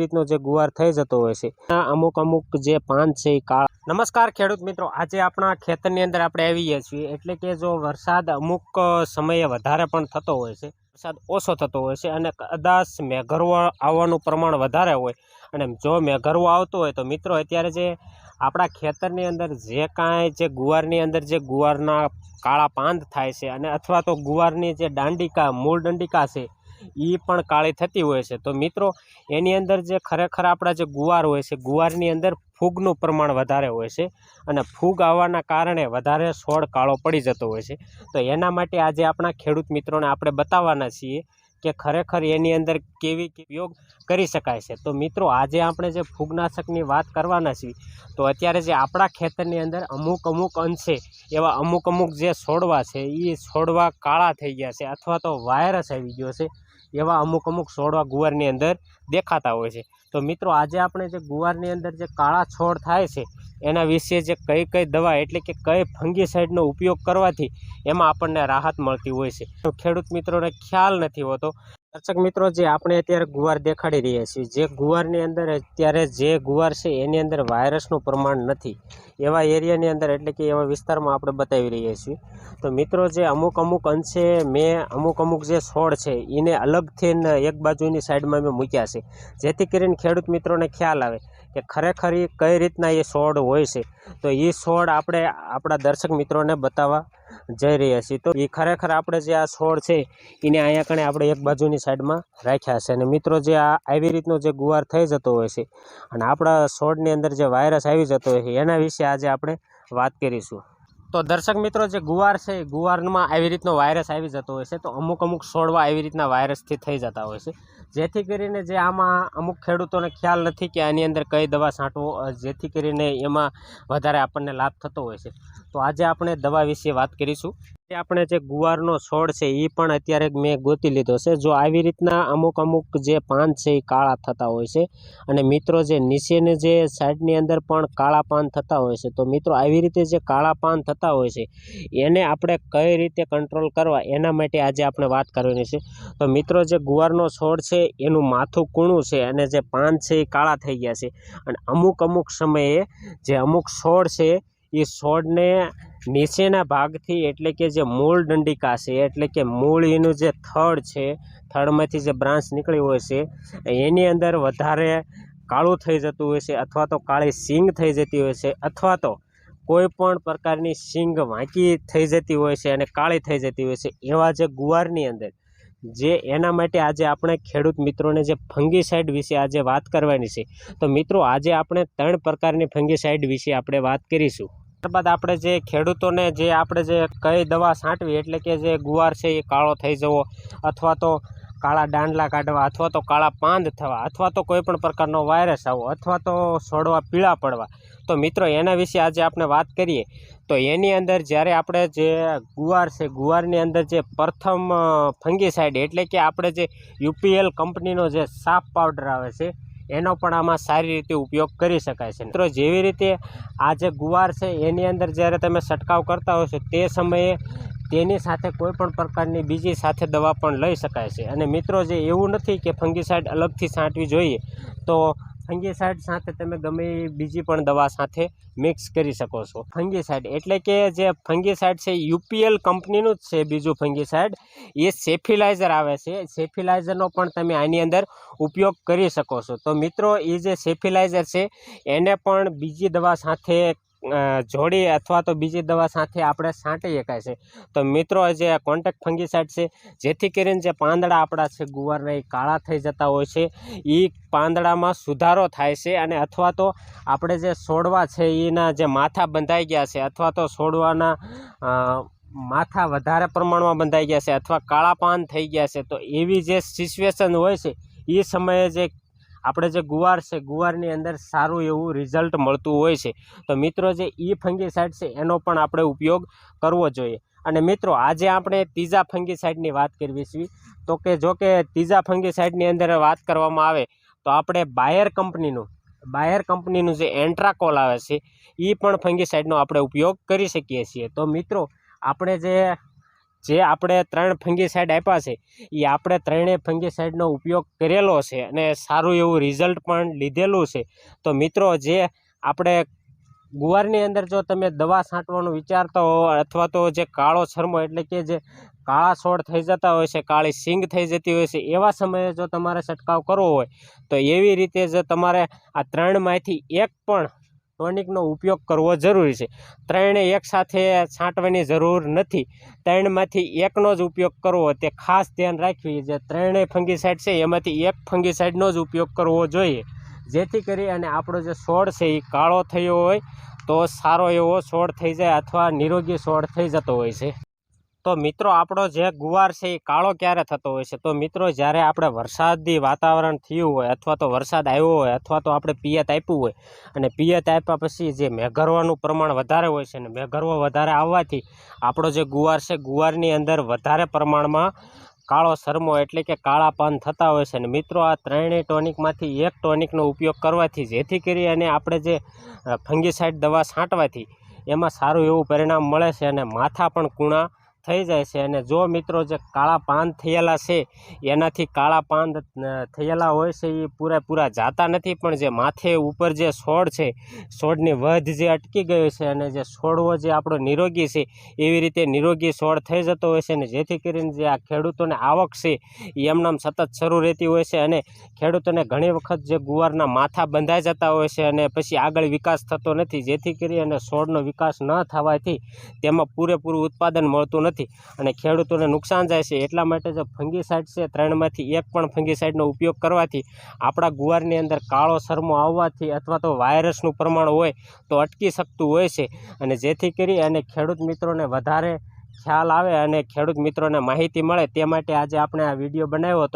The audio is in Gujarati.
રીતનો જે ગુવાર થઈ જતો હોય છે. અમુક અમુક જે પાન છે એ કાળા નમસ્કાર ખેડૂત મિત્રો, આજે આપણા ખેતરની અંદર આપણે આવીએ છીએ. એટલે કે જો વરસાદ અમુક સમયે વધારે પણ થતો હોય છે. વરસાદ ઓછો થતો હોય છે અને કદાચ મેઘરવો આવવાનું પ્રમાણ વધારે હોય. અને જો મેઘરવો આવતો હોય તો મિત્રો, અત્યારે જે આપણા ખેતરની અંદર જે કાંઈ જે ગુવારની અંદર જે ગુવારના કાળા પાંદ થાય છે અને અથવા તો ગુવારની જે દાંડિકા, મૂળ દંડિકા છે એ પણ કાળી થતી હોય છે. તો મિત્રો, એની અંદર જે ખરેખર આપણા જે ગુવાર હોય છે, ગુવારની અંદર ફૂગનું પ્રમાણ વધારે હોય છે અને ફૂગ આવવાના કારણે વધારે છોડ કાળો પડી જતો હોય છે. તો એના માટે આજે આપણા ખેડૂત મિત્રોને આપણે બતાવવાના છીએ કે ખરેખર એની અંદર કેવી ઉપયોગ કરી શકાય છે. તો મિત્રો, આજે આપણે જે ફૂગનાશકની વાત કરવાના છીએ, તો અત્યારે જે આપણા ખેતરની અંદર અમુક અમુક અંશે એવા અમુક અમુક જે છોડવા છે એ છોડવા કાળા થઈ ગયા છે અથવા તો વાયરસ આવી ગયો છે. એવા અમુક અમુક છોડવા ગુવારની અંદર દેખાતા હોય છે. તો મિત્રો, આજે આપણે જે ગુવારની અંદર જે કાળા છોડ થાય છે, એના વિશે જે કઈ કઈ દવા એટલે કે કઈ ફંગીસાઇડનો ઉપયોગ કરવાથી એમાં આપણને રાહત મળતી હોય છે. ખેડૂત મિત્રોને ખ્યાલ નથી હોતો દર્શક મિત્રો, જે આપણે અત્યારે ગુવાર દેખાડી રહ્યા છીએ, જે ગુવારની અંદર અત્યારે જે ગુવાર છે, એની અંદર વાયરસનું પ્રમાણ નથી. એવા એરિયાની અંદર, એટલે કે એવા વિસ્તારમાં આપણે બતાવી રહ્યા છીએ. તો મિત્રો, જે અમુક અમુક અંશે મેં અમુક અમુક જે છોડ છે, એને અલગથી એક બાજુની સાઈડમાં મેં મૂક્યા છે. જેથી કરીને ખેડૂત મિત્રોને ખ્યાલ આવે કે ખરેખર એ કઈ રીતના એ છોડ હોય છે. તો એ છોડ આપણે આપણા દર્શક મિત્રોને બતાવવા જઈ રહ્યા છીએ. તો એ ખરેખર આપણે જે આ છોડ છે એને અહીંયા કણે આપણે એક બાજુની સાઈડમાં રાખ્યા છે. અને મિત્રો જે આ આવી રીતનો જે ગુવાર થઈ જતો હોય છે, અને આપણા છોડની અંદર જે વાયરસ આવી જતો હોય છે, એના વિશે આજે આપણે વાત કરીશું. તો દર્શક મિત્રો, જે ગુવાર છે, ગુવારમાં આવી રીતનો વાયરસ આવી જતો હોય છે, તો અમુક અમુક છોડવા આવી રીતના વાયરસથી થઈ જતા હોય છે. જેથી કરીને જે આમાં અમુક ખેડૂતોને ખ્યાલ નથી કે આની અંદર કઈ દવા છાંટવો જેથી કરીને એમાં વધારે આપણને લાભ થતો હોય છે. તો આજે આપણે દવા વિશે વાત કરીશું. જે આપણે જે ગુવારનો છોડ છે એ પણ અત્યારે મેં ગોતી લીધો છે. જો આવી રીતના અમુક અમુક જે પાન છે એ કાળા થતા હોય છે. અને મિત્રો જે નીચેની જે સાઈડની અંદર પણ કાળા પાન થતા હોય છે. તો મિત્રો, આવી રીતે જે કાળા પાન થતા હોય છે, એને આપણે કઈ રીતે કંટ્રોલ કરવા? એના માટે આજે આપણે વાત કરવાની છે. તો મિત્રો, જે ગુવારનો છોડ છે એનું માથું કૂણું છે અને જે પાન છે એ કાળા થઈ ગયા છે. અને અમુક અમુક સમયે જે અમુક છોડ છે, એ છોડને નીચેના ભાગથી એટલે કે જે મૂળ દંડિકા છે, એટલે કે મૂળ એનું જે થડ છે, થડમાંથી જે બ્રાન્ચ નીકળી હોય છે, એની અંદર વધારે કાળું થઈ જતું હોય છે અથવા તો કાળી સિંગ થઈ જતી હોય છે અથવા તો કોઈ પણ પ્રકારની સિંગ વાંકી થઈ જતી હોય છે અને કાળી થઈ જતી હોય છે એવા જે ગુવારની અંદર. જે એના માટે આજે આપણે ખેડૂત મિત્રોને જે ફંગીસાઇડ વિશે આજે વાત કરવાની છે, તો મિત્રો આજે આપણે ત્રણ પ્રકારની ફંગીસાઇડ વિશે આપણે વાત કરીશું. ત્યારબાદ આપણે જે ખેડૂતોને જે આપણે જે કઈ દવા છાંટવી, એટલે કે જે ગુવાર છે એ કાળો થઈ જવો, અથવા તો કાળા દાંડલા કાઢવા અથવા તો કાળા પાંદ થવા અથવા તો કોઈ પણ પ્રકારનો વાયરસ આવવો અથવા તો છોડવા પીળા પડવા. તો મિત્રો, એના વિશે આજે આપણે વાત કરીએ. તો એની અંદર જ્યારે આપણે જે ગુવાર છે, ગુવારની અંદર જે પ્રથમ ફંગીસાઇડ એટલે કે આપણે જે યુપીએલ કંપનીનો જે સાફ પાવડર આવે છે, એનો પણ આમાં સારી રીતે ઉપયોગ કરી શકાય છે. મિત્રો, જેવી રીતે આ જે ગુવાર છે, એની અંદર જ્યારે તમે છંટકાવ કરતા હો છો, તે સમયે તેની સાથે કોઈ પણ પ્રકારની બીજી સાથે દવા પણ લઈ શકાય છે. અને મિત્રો, જે એવું નથી કે ફંગીસાઇડ અલગથી છાંટવી જોઈએ, તો ફંગીસાઇડ સાથે તમે ગમે બીજી પણ દવા સાથે મિક્સ કરી શકો છો. ફંગીસાઇડ એટલે કે જે ફંગીસાઇડ છે યુપીએલ કંપનીનું જ છે બીજું ફંગીસાઇડ એ સેફિલાઇઝર આવે છે. સેફિલાઇઝરનો પણ તમે આની અંદર ઉપયોગ કરી શકો છો. તો મિત્રો, એ જે સેફિલાઇઝર છે, એને પણ બીજી દવા સાથે જોડી અથવા તો બીજી દવા સાથે આપણે છાંટી શકાય છે. તો મિત્રો જે કોન્ટેક્ટ ફંગીસાઇડ છે, જેથી કરીને જે પાંદડા આપણા છે, ગુવારના એ કાળા થઈ જતા હોય છે એ પાંદડામાં સુધારો થાય છે અને અથવા તો આપણે જે છોડવા છે, એના જે માથા બંધાઈ ગયા છે, અથવા તો છોડવાના માથા વધારે પ્રમાણમાં બંધાઈ ગયા છે, અથવા કાળા પાન થઈ ગયા છે, તો એવી જે સિચ્યુએશન હોય છે એ સમયે જે આપણે જે ગુવાર છે, ગુવારની અંદર સારું એવું રિઝલ્ટ મળતું હોય છે. તો મિત્રો, જે ઈ ફંગીસાઇડ છે, એનો પણ આપણે ઉપયોગ કરવો જોઈએ. અને મિત્રો, આજે આપણે ત્રીજા ફંગીસાઇડની વાત કરવી છે. તો કે જો કે ત્રીજા ફંગીસાઇડની અંદર વાત કરવામાં આવે, તો આપણે બાયર કંપનીનું બાયર કંપનીનું જે એન્ટ્રાકોલ આવે છે એ પણ ફંગીસાઇડનો આપણે ઉપયોગ કરી શકીએ છીએ. તો મિત્રો, આપણે જે જે આપણે ત્રણ ફંગીસાઇડ આપ્યા છે એ આપણે ત્રણેય ફંગીસાઇડનો ઉપયોગ કરેલો છે અને સારું એવું રિઝલ્ટ પણ લીધેલું છે. તો મિત્રો, જે આપણે ગુવારની અંદર જો તમે દવા છાંટવાનું વિચારતા હો, અથવા તો જે કાળો છરમો એટલે કે જે કાળા છોડ થઈ જતા હોય છે, કાળી સિંગ થઈ જતી હોય છે, એવા સમયે જો તમારે છંટકાવ કરવો હોય, તો એવી રીતે જ તમારે આ ત્રણમાંથી એક પણ ટોનિકનો ઉપયોગ કરવો જરૂરી છે. ત્રણે એકસાથે છાંટવાની જરૂર નથી. ત્રણમાંથી એકનો જ ઉપયોગ કરવો, તે ખાસ ધ્યાન રાખવી. જે ત્રણેય ફંગીસાઇડ છે, એમાંથી એક ફંગીસાઇડનો જ ઉપયોગ કરવો જોઈએ. જેથી કરી અને આપણો જે છોડ છે, એ કાળો થયો હોય, તો સારો એવો છોડ થઈ જાય અથવા નિરોગી છોડ થઈ જતો હોય છે. તો મિત્રો, આપણો જે ગુવાર છે એ કાળો ક્યારે થતો હોય છે? તો મિત્રો, જ્યારે આપણે વરસાદી વાતાવરણ થયું હોય અથવા તો વરસાદ આવ્યો હોય અથવા તો આપણે પિયત આપ્યું હોય અને પિયત આપ્યા પછી જે મેઘરવાનું પ્રમાણ વધારે હોય છે અને મેઘરવો વધારે આવવાથી આપણો જે ગુવાર છે, ગુવારની અંદર વધારે પ્રમાણમાં કાળો શરમો એટલે કે કાળા પાન થતા હોય છે અને મિત્રો, આ ત્રણેય ટોનિકમાંથી એક ટોનિકનો ઉપયોગ કરવાથી, જેથી કરી અને આપણે જે ફંગીસાઇડ દવા છાંટવાથી એમાં સારું એવું પરિણામ મળે છે અને માથા પણ કૂણા થઈ જાય છે અને જો મિત્રો જે કાળા પાન થયેલા છે, એનાથી કાળા પાન થયેલા હોય છે, એ પૂરેપૂરા જાતા નથી, પણ જે માથે ઉપર જે છોડ છે, છોડની વધ જે અટકી ગયો છે અને જે છોડવો જે આપણો નિરોગી છે, એવી રીતે નિરોગી છોડ થઈ જતો હોય છે અને જેથી કરીને જે આ ખેડૂતોને આવક છે, એમનામ સતત શરૂ રહેતી હોય છે અને ખેડૂતોને ઘણી વખત જે ગુવારના માથા બંધાઈ જતા હોય છે અને પછી આગળ વિકાસ થતો નથી, જેથી કરી અને છોડનો વિકાસ ન થવાથી તેમાં પૂરેપૂરું ઉત્પાદન મળતું નથી. અને ખેડૂતોને નુકસાન જાય છે એટલા માટે જે ફંગીસાઇડ છે. ત્રણમાંથી એક પણ ફંગીસાઇડનો ઉપયોગ કરવાથી આપણા ગુવારની અંદર કાળો શરમો આવવાથી અથવા તો વાયરસનું પ્રમાણ હોય તો અટકી શકતું હોય છે. અને જેથી કરી અને ખેડૂત મિત્રોને વધારે ખ્યાલ આવે અને ખેડૂત મિત્રોને માહિતી મળે તે માટે આજે આપણે આ વીડિયો બનાવ્યો હતો.